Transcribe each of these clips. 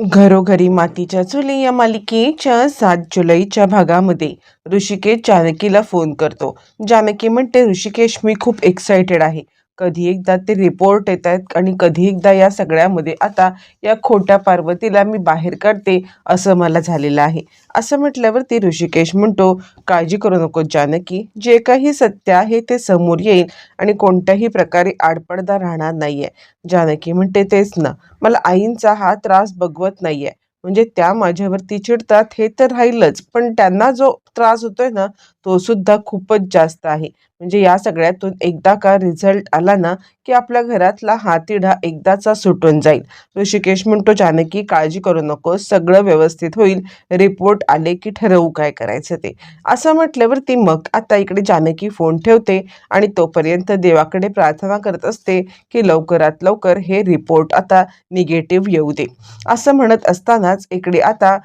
घरोघरी मातीच्या चुली या मालिकेच्या सात जुलैच्या भागामध्ये ऋषिकेश जानकीला फोन करतो. जानकी म्हणते ऋषिकेश मी खूप एक्सायटेड आहे. कधी एकदा ते रिपोर्ट येत आहेत आणि कधी एकदा या सगळ्यामध्ये आता या खोट्या पार्वतीला मी बाहेर काढते असं मला झालेलं आहे. असं म्हटल्यावरती ऋषिकेश म्हणतो काळजी करू नको जानकी जे काही सत्य आहे ते समोर येईल आणि कोणत्याही प्रकारे आडपडदा राहणार नाही आहे जानकी म्हणते तेच ना मला आईंचा हा त्रास बघवत आहे म्हणजे त्या माझ्यावरती चिडतात हे तर राहीलच पण त्यांना जो त्रास होतोय ना तो सुद्धा खूपच जास्त आहे. म्हणजे या सगळ्यातून एकदा का रिझल्ट आला ना की आपल्या घरातला हा तिढा एकदाचा सुटून जाईल. ऋषिकेश म्हणतो जानकी काळजी करू नको सगळं व्यवस्थित होईल. रिपोर्ट आले की ठरवू काय करायचं ते. असं म्हटल्यावरती मग आता इकडे जानकी फोन ठेवते आणि तोपर्यंत देवाकडे प्रार्थना करत असते की लवकरात लवकर हे रिपोर्ट आता निगेटिव्ह येऊ दे. असं म्हणत असतानाच इकडे आता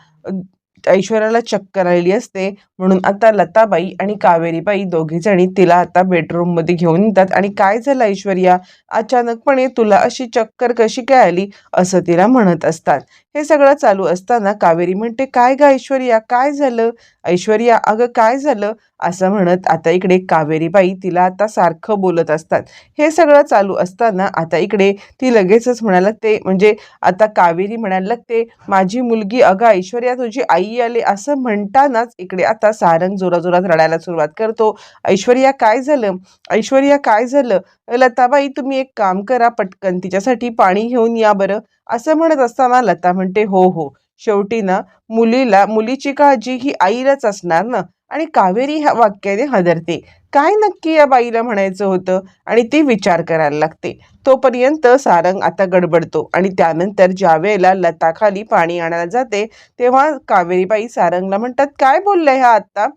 ऐश्वर्याला चक्कर आलेली असते. म्हणून आता लताबाई आणि कावेरीबाई दोघी जणी तिला आता बेडरूममध्ये घेऊन येतात. आणि काय झालं ऐश्वर्या? अचानकपणे तुला अशी चक्कर कशी काय आली? असं तिला म्हणत असतात. हे सगळं चालू असताना कावेरी म्हणते काय ग ऐश्वर्या? काय झालं? ऐश्वर्या अगं काय झालं? असं म्हणत आता इकडे कावेरीबाई तिला आता सारखं बोलत असतात. हे सगळं चालू असताना आता इकडे ती लगेचच म्हणायला लागते म्हणजे आता कावेरी म्हणायला लागते माझी मुलगी अगं ऐश्वर्या तुझी आई आले. असं म्हणतानाच इकडे आता सारंग जोराजोरात रडायला सुरुवात करतो. ऐश्वर्या काय झालं? ऐश्वर्या काय झालं? लताबाई तुम्ही एक काम करा पटकन तिच्यासाठी पाणी घेऊन या बरं. असं म्हणत असताना लता म्हणते हो हो. शेवटी ना मुलीला मुलीची काळजी ही आईलाच असणार ना? आणि कावेरी ह्या वाक्याने हदरते. काय नक्की या बाईला म्हणायचं होतं? आणि ती विचार करायला लागते. तोपर्यंत सारंग आता गडबडतो आणि त्यानंतर ज्या वेळेला लताखाली पाणी आणायला जाते तेव्हा कावेरीबाई सारंगला म्हणतात काय बोलल्या ह्या आत्ता?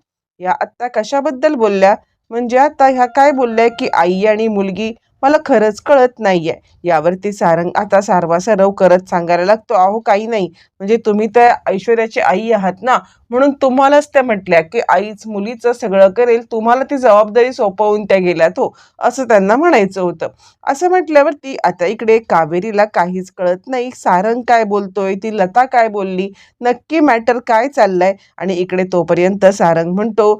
या आत्ता कशाबद्दल बोलल्या? म्हणजे आता ह्या काय बोलल्या की आई आणि मुलगी मला खरंच कळत नाहीये. यावरती सारंग आता सारवासारव करत सांगायला लागतो अहो काही नाही. म्हणजे तुम्ही त्या ऐश्वर्याची आई आहात ना म्हणून तुम्हालाच त्या म्हटल्या की आईच मुलीचं सगळं करेल तुम्हाला ती जबाबदारी सोपवून त्या गेल्यात हो असं त्यांना म्हणायचं होतं. असं म्हटल्यावरती आता इकडे कावेरीला काहीच कळत नाही. सारंग काय बोलतोय? ती लता काय बोलली? नक्की मॅटर काय चाललंय? आणि इकडे तोपर्यंत सारंग म्हणतो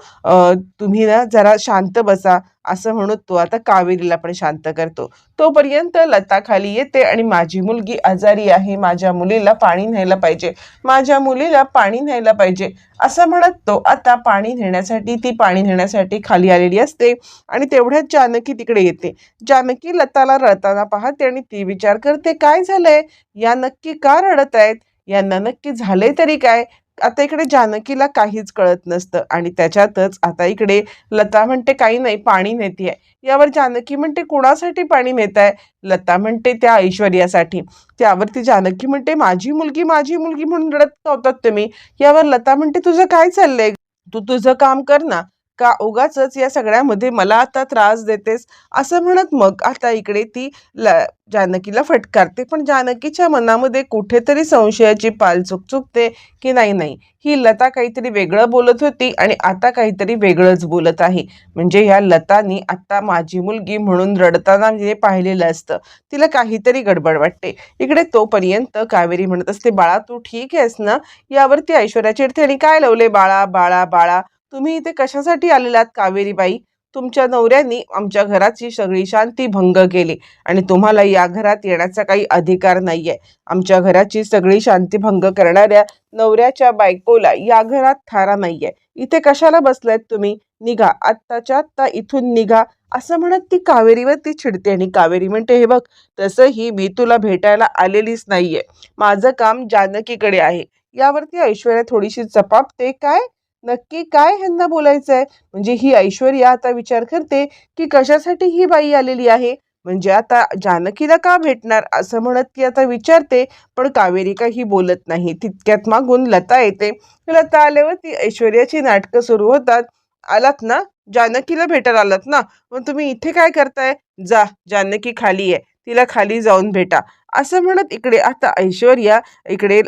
तुम्ही ना जरा शांत बसा. असं म्हणून तो आता कावेरीला पण शांत करतो. तोपर्यंत लता खाली येते आणि माझी मुलगी आजारी आहे माझ्या मुलीला पाणी न्यायला पाहिजे माझ्या मुलीला पाणी न्यायला पाहिजे असं म्हणत तो आता पाणी नेण्यासाठी ती पाणी नेण्यासाठी खाली आलेली असते आणि तेवढ्यात जानकी तिकडे येते. जानकी लताला रडताना पाहते आणि ती विचार करते काय झालंय? या नक्की का रडत आहेत यांना नक्की झाले तरी काय? आता इकडे जानकीला काहीच कळत नसतं आणि त्याच्यातच आता इकडे लता म्हणते काही नाही पाणी नेतीये. यावर जानकी म्हणते कुणासाठी पाणी नेताय? लता म्हणते त्या ऐश्वर्यासाठी. त्यावरती जानकी म्हणते माझी मुलगी माझी मुलगी म्हणून रडत होतात तुम्ही. यावर लता म्हणते तुझं काय चाललंय? तू तुझं काम कर ना. का उगाच या सगळ्यामध्ये मला आता त्रास देतेस? असं म्हणत मग आता इकडे ती ल जानकीला फटकारते. पण जानकीच्या मनामध्ये कुठेतरी संशयाची पाल चुक चुकते की नाही नाही. ही लता काहीतरी वेगळं बोलत होती आणि आता काहीतरी वेगळंच बोलत आहे. म्हणजे ह्या लतानी आता माझी मुलगी म्हणून रडताना जे पाहिलेलं असतं. तिला काहीतरी गडबड वाटते. इकडे तोपर्यंत कावेरी म्हणत असते बाळा तू ठीक आहेस ना? यावरती ऐश्वर्या चिडते आणि काय लावले बाळा बाळा बाळा? तुम्ही इथे कशासाठी आलेलात कावेरीबाई? तुमच्या नवऱ्यानी आमच्या घराची सगळी शांती भंग केली आणि तुम्हाला या घरात येण्याचा काही अधिकार नाहीये. आमच्या घराची सगळी शांती भंग करणाऱ्या नवऱ्याच्या बायकोला या घरात थारा नाहीये. इथे कशाला बसलायत तुम्ही? निघा आत्ताच्या आत्ता इथून निघा. असं म्हणत ती कावेरीवरती चिडते आणि कावेरी म्हणते हे बघ तसंही मी तुला भेटायला आलेलीच नाहीये. माझं काम जानकीकडे आहे. यावरती ऐश्वर्या थोडीशी चपापते काय? नक्की काय ह्यांना बोलायचं आहे म्हणजे ही ऐश्वर्या आता विचार करते की कशासाठी ही बाई आलेली आहे? म्हणजे आता जानकीला का भेटणार असं म्हणत ती आता विचारते पण कावेरी काही बोलत नाही. तितक्यात मागून लता येते. लता आल्यावर ती ऐश्वर्याची नाटकं सुरू होतात. आलात ना? जानकीला भेटायला आलात ना? मग तुम्ही इथे काय करताय? जा जानकी खाली आहे तिला खाली जाऊन भेटा. असं म्हणत इकडे आता ऐश्वर्या इकडे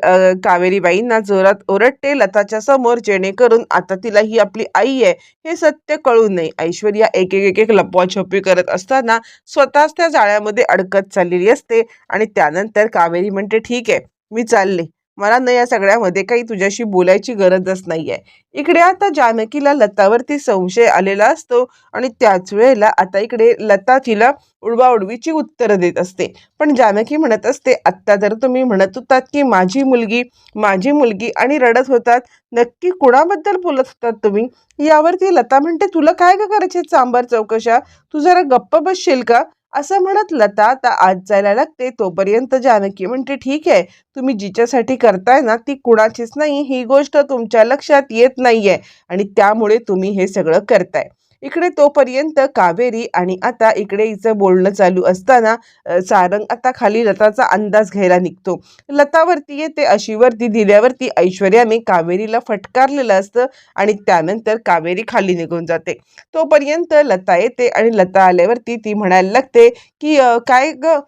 कावेरीबाईंना जोरात ओरडते लताच्या समोर जेणेकरून आता तिला ही आपली आई आहे हे सत्य कळू नये. ऐश्वर्या एक एक एक एक करत असताना स्वतःच त्या जाळ्यामध्ये अडकत चाललेली असते आणि त्यानंतर कावेरी म्हणते ठीक आहे मी चालले. मला ना या सगळ्यामध्ये काही तुझ्याशी बोलायची गरजच नाही आहे इकडे आता जानकीला लतावरती संशय आलेला असतो आणि त्याच वेळेला आता इकडे लता तिला उडवाउडवीची उत्तरं देत असते. पण जानकी म्हणत असते आत्ता जर तुम्ही म्हणत होतात की माझी मुलगी माझी मुलगी आणि रडत होतात नक्की कुणाबद्दल बोलत होतात तुम्ही? यावरती लता म्हणते तुला काय का करायचे चांबार चौकशा? तू जरा गप्प बसशील का? असं म्हणत लता आता आज जायला लागते. तोपर्यंत जानकी म्हणते ठीक आहे तुम्ही जिच्यासाठी करताय ना ती कुणाचीच नाही. ही गोष्ट तुमच्या लक्षात येत नाहीये आणि त्यामुळे तुम्ही हे सगळं करताय. इकडे तोपर्यंत कावेरी आणि आता इकडे हिचं बोलणं चालू असताना सारंग आता खाली लताचा अंदाज घ्यायला निघतो. लतावरती येते अशीवरती दिल्यावरती ऐश्वर्याने कावेरीला फटकारलेलं असतं आणि त्यानंतर कावेरी खाली निघून जाते. तोपर्यंत लता येते आणि लता आल्यावरती ती म्हणायला लागते की काय ग?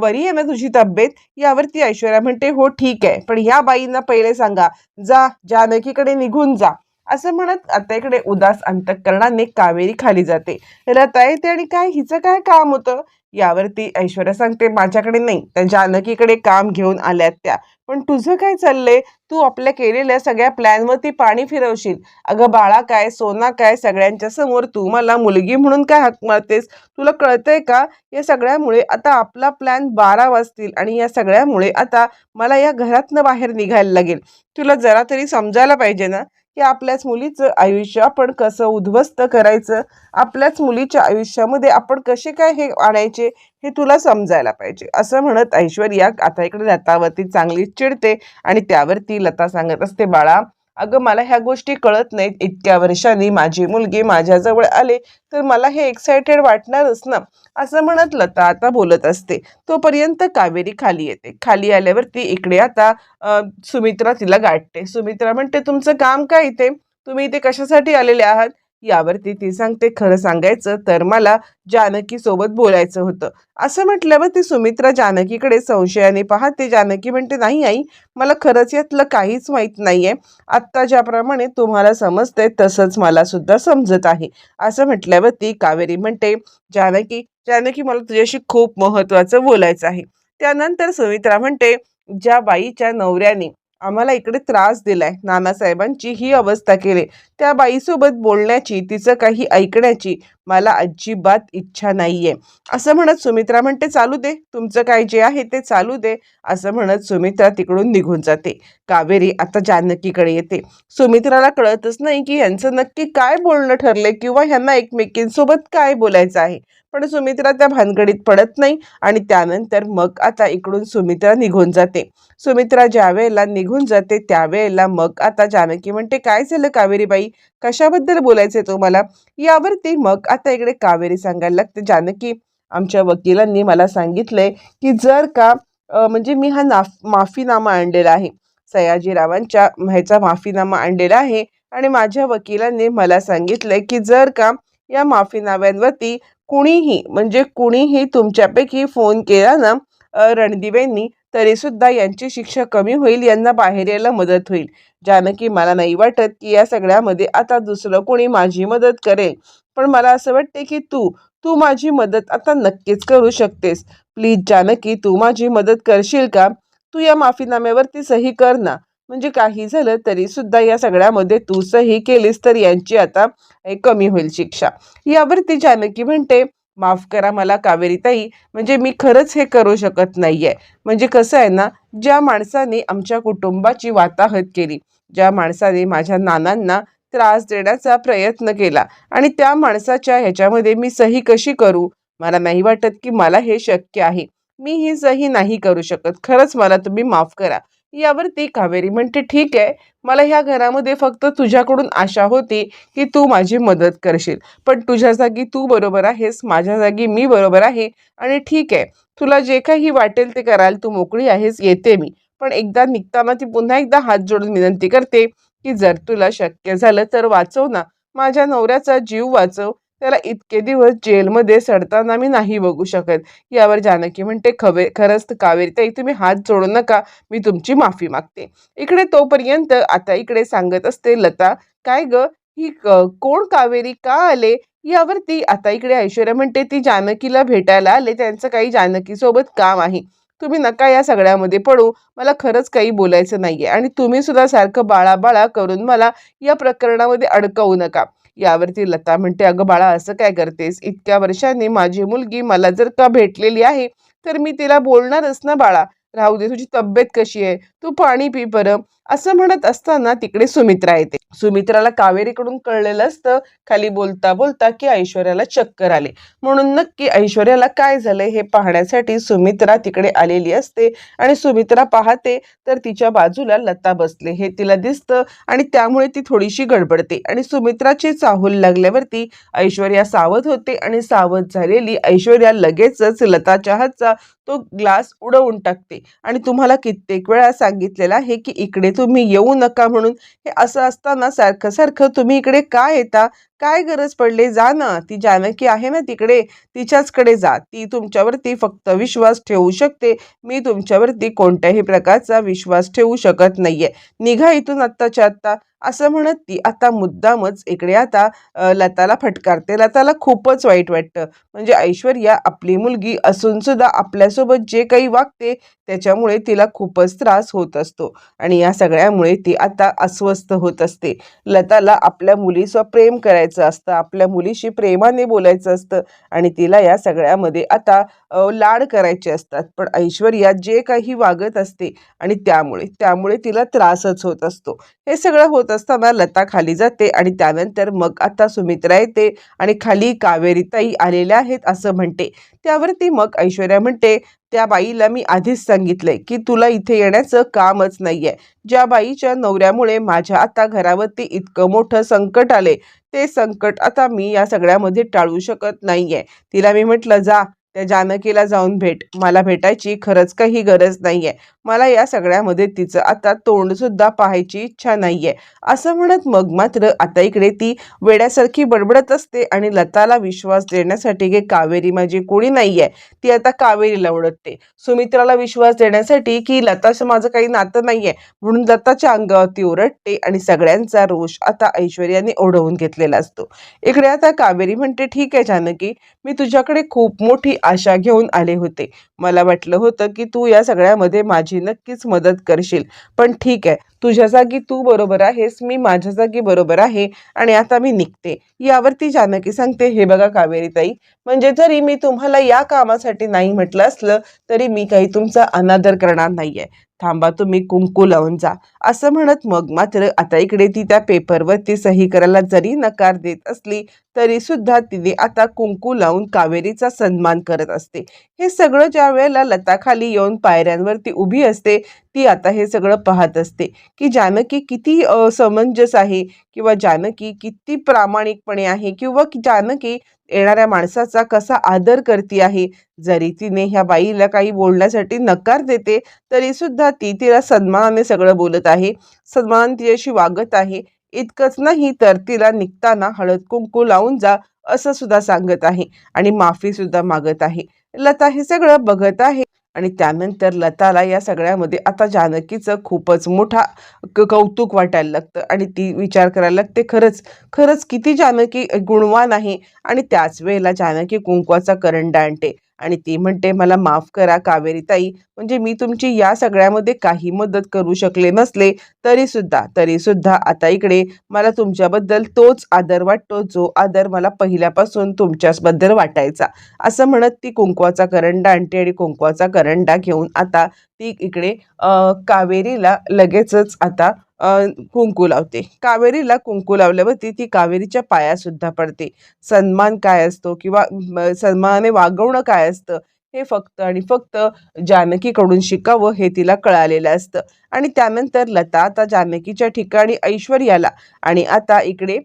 बरी आहे ना तुझी तब्येत? यावरती ऐश्वर्या म्हणते हो ठीक आहे. पण ह्या बाईंना पहिले सांगा. जा जानकीकडे निघून जा. असं म्हणत आता इकडे उदास अंतकरणाने कावेरी खाली जाते. रता येते आणि काय? हिचं काय काम होतं? यावरती ऐश्वर्या सांगते माझ्याकडे नाही. त्या जानकीकडे काम घेऊन आल्यात त्या. पण तुझं काय चाललंय? तू आपल्या केलेल्या सगळ्या प्लॅनवरती पाणी फिरवशील. अगं बाळा काय? सोना काय? सगळ्यांच्या समोर तू मला मुलगी म्हणून काय हाक मारतेस? तुला कळतंय का? या सगळ्यामुळे आता आपला प्लॅन बारा वाजतील आणि या सगळ्यामुळे आता मला या घरातनं बाहेर निघायला लागेल. तुला जरा तरी समजायला पाहिजे ना? की आपल्याच मुलीचं आयुष्य आपण कसं उद्ध्वस्त करायचं? आपल्याच मुलीच्या आयुष्यामध्ये आपण कसे काय हे आणायचे? हे तुला समजायला पाहिजे. असं म्हणत ऐश्वर्या आता इकडे लतावरती चांगली चिडते आणि त्यावरती लता सांगत असते बाळा अगं मला ह्या गोष्टी कळत नाहीत. इतक्या वर्षांनी माझी मुलगी माझ्याजवळ आले तर मला हे एक्सायटेड वाटणारच ना? असं म्हणत लता आता बोलत असते. तोपर्यंत कावेरी खाली येते. खाली आल्यावरती इकडे आता सुमित्रा तिला गाठते. सुमित्रा म्हणते तुमचं काम काय इथे? तुम्ही इथे कशासाठी आलेले आहात? यावरती ती सांगते खरं सांगायचं तर मला जानकी सोबत बोलायचं होतं. असं म्हटल्यावर ती सुमित्रा जानकीकडे संशयाने पाहते. जानकी म्हणते नाही आई मला खरंच यातलं काहीच माहीत नाही आहे आत्ता ज्याप्रमाणे तुम्हाला समजतंय तसंच मला सुद्धा समजत आहे. असं म्हटल्यावर ती कावेरी म्हणते जानकी जानकी मला तुझ्याशी खूप महत्त्वाचं बोलायचं आहे. त्यानंतर सुमित्रा म्हणते ज्या बाईच्या नवऱ्याने आम्हाला इकडे त्रास दिलाय. नानासाहेबांची ही अवस्था केली. त्या बाईसोबत बोलण्याची तिचं काही ऐकण्याची मला अजिबात इच्छा नाहीये. असं म्हणत सुमित्रा म्हणते चालू दे. तुमचं काय जे आहे ते चालू दे. असं म्हणत सुमित्रा तिकडून निघून जाते. कावेरी आता जानकीकडे येते. सुमित्राला कळतच नाही की यांचं नक्की काय बोलणं ठरले किंवा ह्यांना एकमेकींसोबत काय बोलायचं आहे. पण सुमित्रा त्या भानगडीत पडत नाही आणि त्यानंतर मग आता इकडून सुमित्रा निघून जाते. सुमित्रा ज्या वेळेला निघून जाते त्यावेळेला मग आता जानकी म्हणते काय झालं कावेरीबाई? कशाबद्दल बोलायचंय तुम्हाला? यावरती मग आता इकडे कावेरी सांगायला लागते. जानकी आमच्या वकिलांनी मला सांगितलंय की जर का म्हणजे मी हा नाफ माफीनामा आणलेला आहे. सयाजीरावांच्या ह्याचा माफीनामा आणलेला आहे आणि माझ्या वकिलांनी मला सांगितलंय की जर का या माफीनाम्यांवरती कुणीही म्हणजे कुणीही तुमच्यापैकी फोन केला ना अ, रणदिवेंनी तरी सुद्धा यांची शिक्षा कमी होईल यांना बाहेर यायला मदत होईल. जानकी मला नाही वाटत की या सगळ्यामध्ये आता दुसरं कोणी माझी मदत करेल. पण मला असं वाटते की तू तू माझी मदत आता नक्कीच करू शकतेस. प्लीज जानकी तू माझी मदत करशील का? तू या माफीनाम्यावरती सही कर ना. म्हणजे काही झालं तरी सुद्धा या सगळ्यामध्ये तू सही केलीस तर यांची आता कमी होईल शिक्षा. यावरती जानकी म्हणते माफ करा मला कावेरीताई म्हणजे मी खरंच हे करू शकत नाही आहे म्हणजे कसं आहे ना ज्या माणसाने आमच्या कुटुंबाची वाताहत केली ज्या माणसाने माझ्या नानांना त्रास देण्याचा प्रयत्न केला. आणि त्या माणसाच्या ह्याच्यामध्ये मी सही कशी करू? मला नाही वाटत की मला हे शक्य आहे. मी ही सही नाही करू शकत. खरंच मला तुम्ही माफ करा. यावर ती कावेरी म्हणते ठीक आहे. मला ह्या घरामध्ये फक्त तुझ्याकडून आशा होती की तू माझी मदत करशील. पण तुझ्या जागी तू बरोबर आहेस. माझ्या जागी मी बरोबर आहे. आणि ठीक आहे. तुला जे काही वाटेल ते कराल. तू मोकळी आहेस. येते मी. पण एकदा निघताना ती पुन्हा एकदा हात जोडून विनंती करते की जर तुला शक्य झालं तर वाचव ना. माझ्या नवऱ्याचा जीव वाचव. त्याला इतके दिवस जेलमध्ये सडताना मी नाही बघू शकत. यावर जानकी म्हणते खवे खरंच तर कावेरीताई तुम्ही हात जोडू नका. मी तुमची माफी मागते. इकडे तोपर्यंत आता इकडे सांगत असते लता काय ग? ही कोण कावेरी? का आले? यावरती आता इकडे ऐश्वर्या म्हणते ती जानकीला भेटायला आले. त्यांचं काही जानकीसोबत काम आहे. तुम्ही नका या सगळ्यामध्ये पडू. मला खरंच काही बोलायचं नाहीये. आणि तुम्ही सुद्धा सारखं बाळा बाळा करून मला या प्रकरणामध्ये अडकवू नका. यावरती लता म्हणते अगं बाळा असं काय करतेस? इतक्या वर्षांनी माझी मुलगी मला जर का भेटलेली आहे तर मी तिला बोलणारच ना बाळा. राहू दे तुझी तब्येत कशी आहे? तू पाणी पी बरं. असं म्हणत असताना तिकडे सुमित्रा येते. सुमित्राला कावेरीकडून कळलेलं असतं. खाली बोलता बोलता की ऐश्वर्याला चक्कर आले. म्हणून नक्की ऐश्वर्याला काय झालंय हे पाहण्यासाठी सुमित्रा तिकडे आलेली असते आणि सुमित्रा पाहते तर तिच्या बाजूला लता बसले. हे तिला दिसतं आणि त्यामुळे ती थोडीशी गडबडते आणि सुमित्राची चाहूल लागल्यावरती ऐश्वर्या सावध होते आणि सावध झालेली ऐश्वर्या लगेचच लताच्या हातचा तो ग्लास उडवून टाकते. आणि तुम्हाला कित्येक वेळा सांगितलेलं आहे की इकडे तुम्ही येऊ नका म्हणून. हे असं असताना सारखं सारखं तुम्ही इकडे का येता? काय गरज पडले? जा ना. ती जानकी आहे ना तिकडे. तिच्याचकडे जा. ती तुमच्यावरती फक्त विश्वास ठेवू शकते. मी तुमच्यावरती कोणत्याही प्रकारचा विश्वास ठेवू शकत नाहीये. निघा इथून आत्ताच्या आत्ता. असं म्हणत ती आता मुद्दामच इकडे आता लताला फटकारते. लताला खूपच वाईट वाटतं. म्हणजे ऐश्वर्या आपली मुलगी असून सुद्धा आपल्यासोबत जे काही वागते त्याच्यामुळे तिला खूपच त्रास होत असतो. आणि या सगळ्यामुळे ती आता अस्वस्थ होत असते. लताला आपल्या मुलीचं प्रेम करायचं असतं आपल्या मुलीशी प्रेमाने बोलायचं असतं आणि तिला या सगळ्यामध्ये आता लाड करायचे असतात. पण ऐश्वर्या जे काही वागत असते आणि त्यामुळे त्यामुळे तिला त्रासच होत असतो. हे सगळं होत असताना लता खाली जाते आणि त्यानंतर मग आता सुमित्रा येते आणि खाली कावेरीताई आलेल्या आहेत असं म्हणते. त्यावरती मग ऐश्वर्या म्हणते त्या बाईला मी आधीच सांगितलंय की तुला इथे येण्याचं कामच नाहीये. ज्या बाईच्या नवऱ्यामुळे माझ्या आता घरावरती इतकं मोठं संकट आले ते संकट आता मी या सगळ्यामध्ये टाळू शकत नाहीये. तिला मी म्हटलं जा त्या जानकीला जाऊन भेट. मला भेटायची खरंच काही गरज नाहीये. मला या सगळ्यामध्ये तिचं आता तोंडसुद्धा पाहायची इच्छा नाहीये. असं म्हणत मग मात्र आता इकडे ती वेड्यासारखी बडबडत असते आणि लताला विश्वास देण्यासाठी की कावेरी माझी कोणी नाहीये ती आता कावेरीला ओळखते. सुमित्राला विश्वास देण्यासाठी की लताचं माझं काही नातं नाहीये म्हणून लताच्या अंगावरती ओरडते आणि सगळ्यांचा रोष आता ऐश्वर्याने ओढवून घेतलेला असतो. इकडे आता कावेरी म्हणते ठीक आहे जानकी मी तुझ्याकडे खूप मोठी आशा घेऊन आले होते. मला वाटलं होतं की तू या सगळ्यामध्ये माझी नक्कीच मदत करशील. पण ठीक आहे. तुझ्या जागी तू बरोबर आहेस. मी माझ्या जागी बरोबर आहे आणि आता मी निघते. यावरती जानकी सांगते हे बघा कावेरीताई म्हणजे जरी मी तुम्हाला या कामासाठी नाही म्हटलं असलं तरी मी काही तुमचा अनादर करणार नाहीये. थांबा तुम्ही कुंकू लावून जा. असं म्हणत मग मात्र आता इकडे ती त्या पेपरवरती सही करायला जरी नकार देत असली तरी सुद्धा तिने आता कुंकू लावून कावेरीचा सन्मान करत असते. हे सगळं ज्या वेळेला लताखाली येऊन पायऱ्यांवरती उभी असते ती आता हे सगळं पाहत असते की जानकी किती समंजस आहे किंवा जानकी किती प्रामाणिकपणे आहे किंवा जानकी येणाऱ्या माणसाचा कसा आदर करते आहे जरी तिने ह्या बाईला काही बोलण्यासाठी नकार देते तरी सुद्धा ती तिला सन्मानाने सगळं बोलत आहे. सन्मान तिच्याशी वागत आहे. इतकंच नाही तर तिला निघताना हळद कुंकू लावून जा असं सुद्धा सांगत आहे आणि माफी सुद्धा मागत आहे. लता हे सगळं बघत आहे. आणि त्यानंतर लताला या सगळ्यामध्ये आता जानकीचं खूपच मोठा क- कौतुक वाटायला लागतं. आणि ती विचार करायला लागते खरंच खरंच किती जानकी गुणवान आहे. आणि त्याच वेळेला जानकी कुंकवाचा करंडा आणते. आणि ती म्हणते मला माफ करा कावेरीताई. म्हणजे मी तुमची या सगळ्यामध्ये काही मदत करू शकले नसले तरी सुद्धा तरी सुद्धा आता इकडे मला तुमच्याबद्दल तोच आदर वाटतो जो आदर मला पहिल्यापासून तुमच्याबद्दल वाटायचा. असं म्हणत ती कुंकवाचा करंडा आणते आणि कुंकवाचा करंडा घेऊन आता ती इकडे कावेरीला लगेचच आता कुंकू लावते. कावेरीला कुंकू लावल्यावरती ती कावेरीच्या पाया सुद्धा पडते. सन्मान काय असतो किंवा सन्मानाने वागवणं काय असतं हे फक्त आणि फक्त जानकीकडून शिकावं हे तिला कळालेलं असतं. आणि त्यानंतर लता आता जानकीच्या ठिकाणी ऐश्वर्याला आणि आता इकडे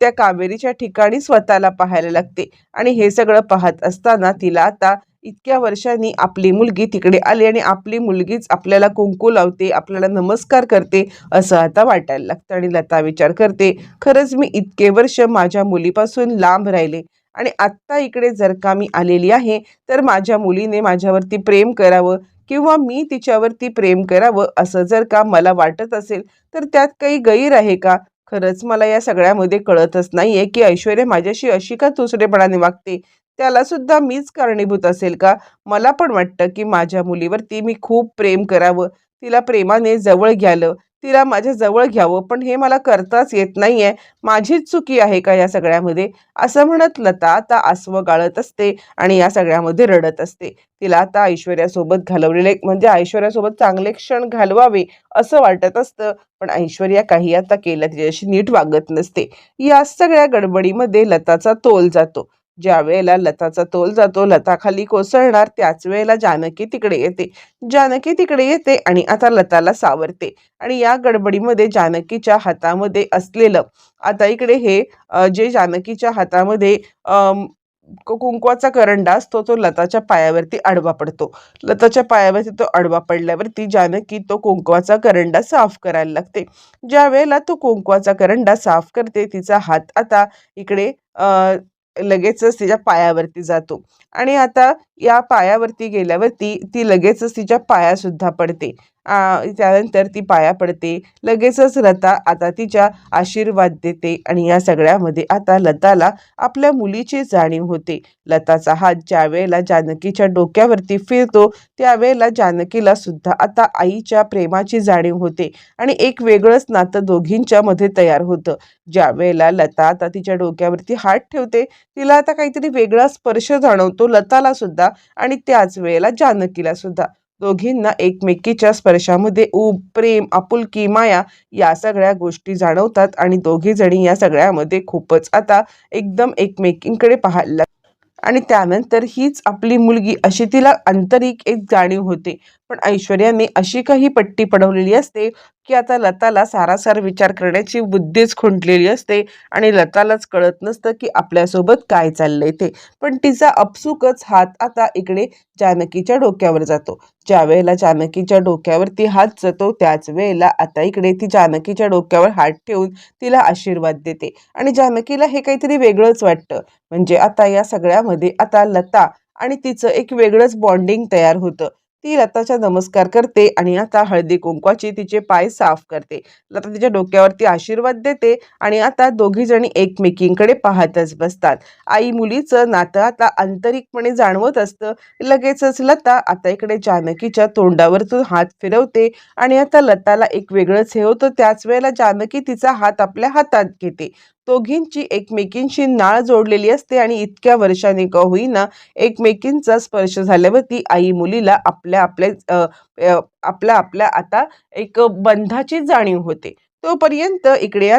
त्या कावेरीच्या ठिकाणी स्वतःला पाहायला लागते. आणि हे सगळं पाहत असताना तिला आता इतक्या वर्षांनी आपली मुलगी तिकडे आली आणि आपली मुलगीच आपल्याला कुंकू लावते आपल्याला नमस्कार करते असं आता वाटायला लागतं आणि लता विचार करते खरंच मी इतके वर्ष माझ्या मुलीपासून लांब राहिले आणि आत्ता इकडे जर का मी आलेली आहे तर माझ्या मुलीने माझ्यावरती प्रेम करावं किंवा मी तिच्यावरती प्रेम करावं असं जर का मला वाटत असेल तर त्यात काही गैर आहे का? खरंच मला या सगळ्यामध्ये कळतच नाही आहे की ऐश्वर्या माझ्याशी अशी का दुसरेपणाने वागते? त्याला सुद्धा मीच कारणीभूत असेल का? मला पण वाटतं की माझ्या मुलीवरती मी खूप प्रेम करावं तिला प्रेमाने जवळ घ्यालं तिला माझ्या जवळ घ्यावं पण हे मला करताच येत नाही आहे माझीच चुकी आहे का या सगळ्यामध्ये? असं म्हणत लता आता आसवं गाळत असते आणि या सगळ्यामध्ये रडत असते. तिला आता ऐश्वर्यासोबत घालवलेले म्हणजे ऐश्वर्यासोबत चांगले क्षण घालवावे असं वाटत असतं पण ऐश्वर्या काही आता केलं तिच्याशी नीट वागत नसते. या सगळ्या गडबडीमध्ये लताचा तोल जातो. ज्या वेळेला लताचा तोल जातो लता खाली कोसळणार त्याच वेळेला जानकी तिकडे येते. जानकी तिकडे येते आणि आता लताला सावरते. आणि या गडबडीमध्ये जानकीच्या हातामध्ये असलेलं आता इकडे हे जे जानकीच्या हातामध्ये कुंकवाचा करंडा असतो तो लताच्या पायावरती आडवा पडतो. लताच्या पायावरती तो आडवा पडल्यावरती जानकी तो कुंकवाचा करंडा साफ करायला लागते. ज्या वेळेला तो कुंकवाचा करंडा साफ करते तिचा हात आता इकडे लगेचच तिच्या पायावरती जातो. आणि आता या पायावरती गेल्यावरती ती लगेचच तिच्या पायासुद्धा पडते. त्यानंतर ती पाया पडते. लगेचच लता आता तिच्या आशीर्वाद देते आणि या सगळ्यामध्ये आता लताला आपल्या मुलीची जाणीव होते. लताचा हात ज्या वेळेला जानकीच्या डोक्यावरती फिरतो त्यावेळेला जानकीला सुद्धा आता आईच्या प्रेमाची जाणीव होते आणि एक वेगळंच नातं दोघींच्या मध्ये तयार होतं. ज्या वेळेला लता आता तिच्या डोक्यावरती हात ठेवते तिला आता काहीतरी वेगळा स्पर्श जाणवतो लताला सुद्धा आणि त्याच वेळेला जानकीला सुद्धा. दोघींना एकमेकीच्या स्पर्शामध्ये ऊब प्रेम आपुलकी माया या सगळ्या गोष्टी जाणवतात आणि दोघी जणी या सगळ्यामध्ये खूपच आता एकदम एकमेकींकडे पाहायला आणि त्यानंतर हीच आपली मुलगी अशी तिला आंतरिक एक जाणीव होते. पण ऐश्वर्याने अशी काही पट्टी पडवलेली असते की आता लताला सारासार विचार करण्याची बुद्धीच खुंटलेली असते आणि लतालाच कळत नसतं की आपल्यासोबत काय चाललंय ते. पण तिचा अपसुकच हात आता इकडे जानकीच्या डोक्यावर जातो. ज्या वेळेला जानकीच्या डोक्यावरती हात जातो त्याच वेळेला आता इकडे ती जानकीच्या डोक्यावर हात ठेवून तिला आशीर्वाद देते. आणि जानकीला हे काहीतरी वेगळंच वाटतं. म्हणजे आता या सगळ्यामध्ये आता लता आणि तिचं एक वेगळंच बॉन्डिंग तयार होतं. ती लताचा नमस्कार करते आणि आता हळदी कुंकवाची तिचे पाय साफ करते. लता तिच्या डोक्यावरती आशीर्वाद देते आणि आता दोघी जणी एकमेकींकडे पाहतच बसतात. आई मुलीचं नातं आता आंतरिकपणे जाणवत असतं. लगेचच लता आता इकडे जानकीच्या तोंडावरतून हात फिरवते आणि आता लताला एक वेगळंच हे होतं. त्याच वेळेला जानकी तिचा हात आपल्या हातात घेते. दोघींची एकमेकींशी नाळ जोडलेली असते आणि इतक्या वर्षाने का होईना एकमेकींचा स्पर्श झाल्यावरती आई मुलीला आपल्या आपल्या आपल्या आपल्या आता एक बंधाची जाणीव होते. तोपर्यंत इकडे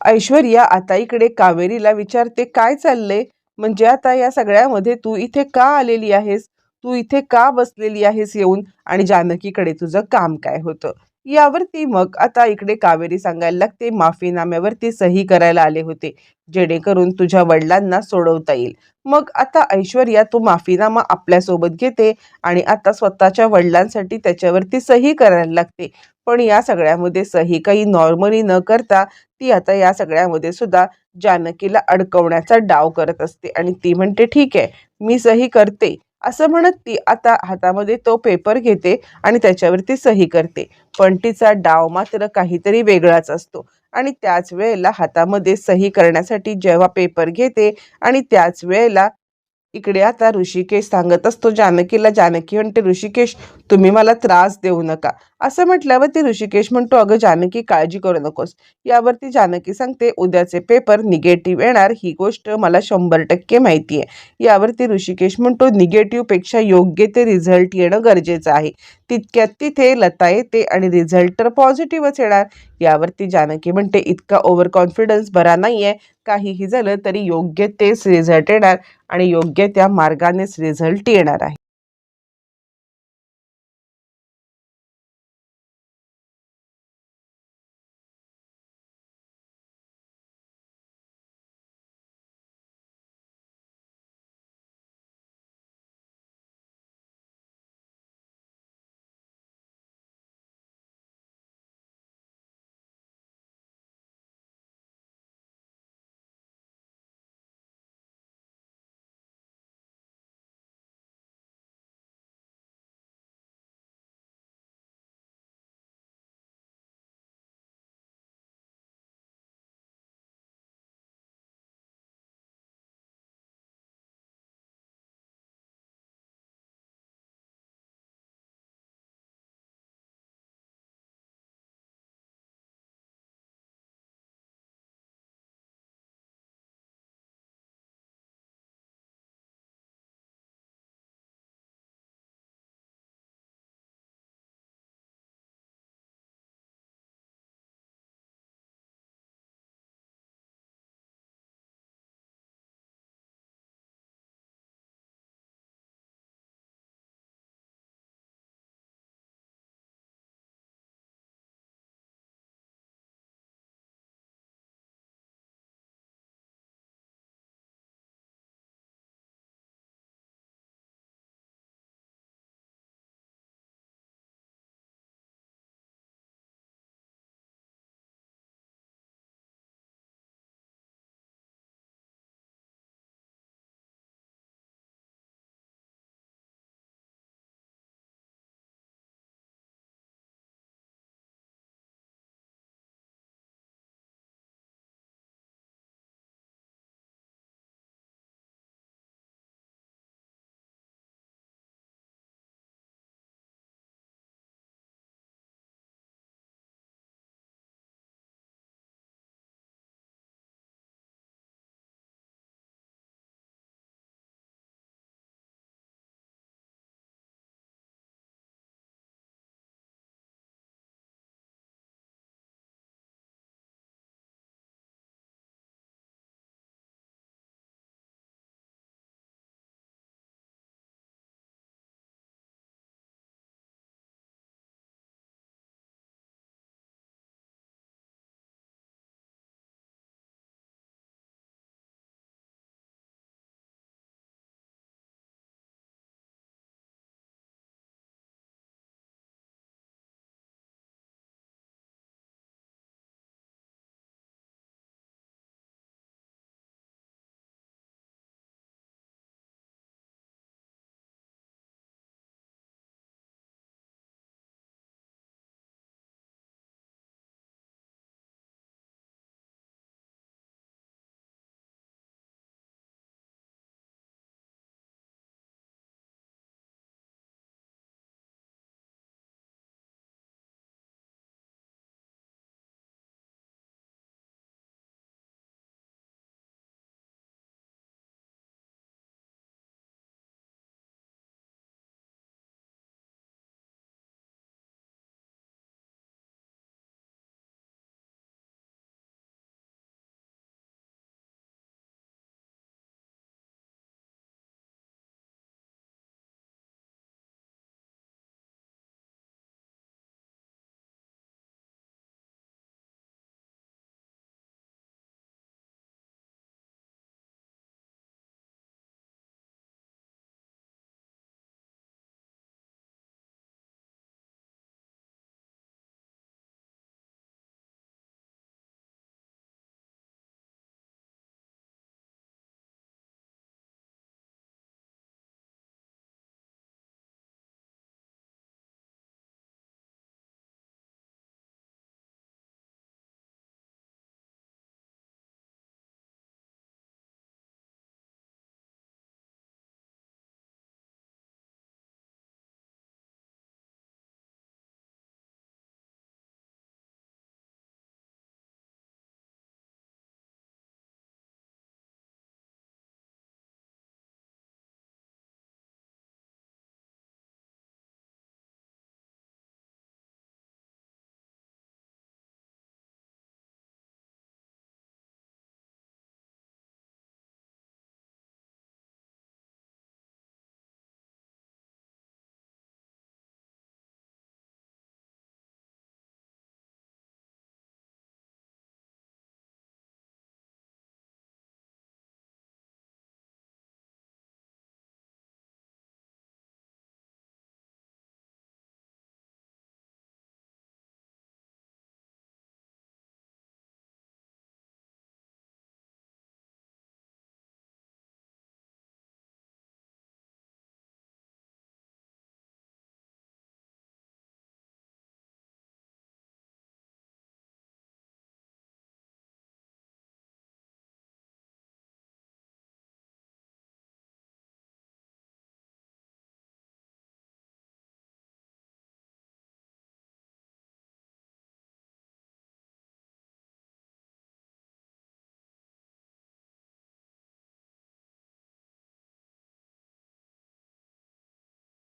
ऐश्वर्या आता इकडे कावेरीला विचारते काय चाललंय? म्हणजे आता या सगळ्यामध्ये तू इथे का आलेली आहेस? तू इथे का बसलेली आहेस येऊन? आणि जानकीकडे तुझं काम काय होतं? यावरती मग आता इकडे कावेरी सांगायला लागते. माफीनाम्यावरती सही करायला आले होते. जेणेकरून तुझ्या वडिलांना सोडवता येईल. मग आता ऐश्वर्या तू माफीनामा आपल्यासोबत घेते आणि आता स्वतःच्या वडिलांसाठी त्याच्यावरती सही करायला लागते. पण या सगळ्यामध्ये सही काही नॉर्मली न करता ती आता या सगळ्यामध्ये सुद्धा जानकीला अडकवण्याचा डाव करत असते आणि ती म्हणते ठीक आहे मी सही करते. असं म्हणत ती आता हातामध्ये तो पेपर घेते आणि त्याच्यावरती सही करते. पण तिचा डाव मात्र काहीतरी वेगळाच असतो. आणि त्याच वेळेला हातामध्ये सही करण्यासाठी जेव्हा पेपर घेते आणि त्याच वेळेला इकडे आता ऋषिकेश सांगत असतो जानकीला जानकी म्हणते ऋषिकेश तुम्ही मला त्रास देऊ नका. असं म्हटल्यावर ती ऋषिकेश म्हणतो अगं जानकी काळजी करू नकोस. यावरती जानकी सांगते उद्याचे पेपर निगेटिव्ह येणार ही गोष्ट मला शंभर टक्के माहिती आहे. यावरती ऋषिकेश म्हणतो निगेटिव्हपेक्षा योग्य ते रिझल्ट येणं गरजेचं आहे. तितक्यात तिथे लता येते आणि रिझल्ट तर पॉझिटिव्हच येणार. यावरती जानकी म्हणते इतका ओव्हर कॉन्फिडन्स बरा नाही आहे काहीही झालं तरी योग्य तेच रिझल्ट येणार आणि योग्य त्या मार्गानेच रिझल्ट येणार आहे.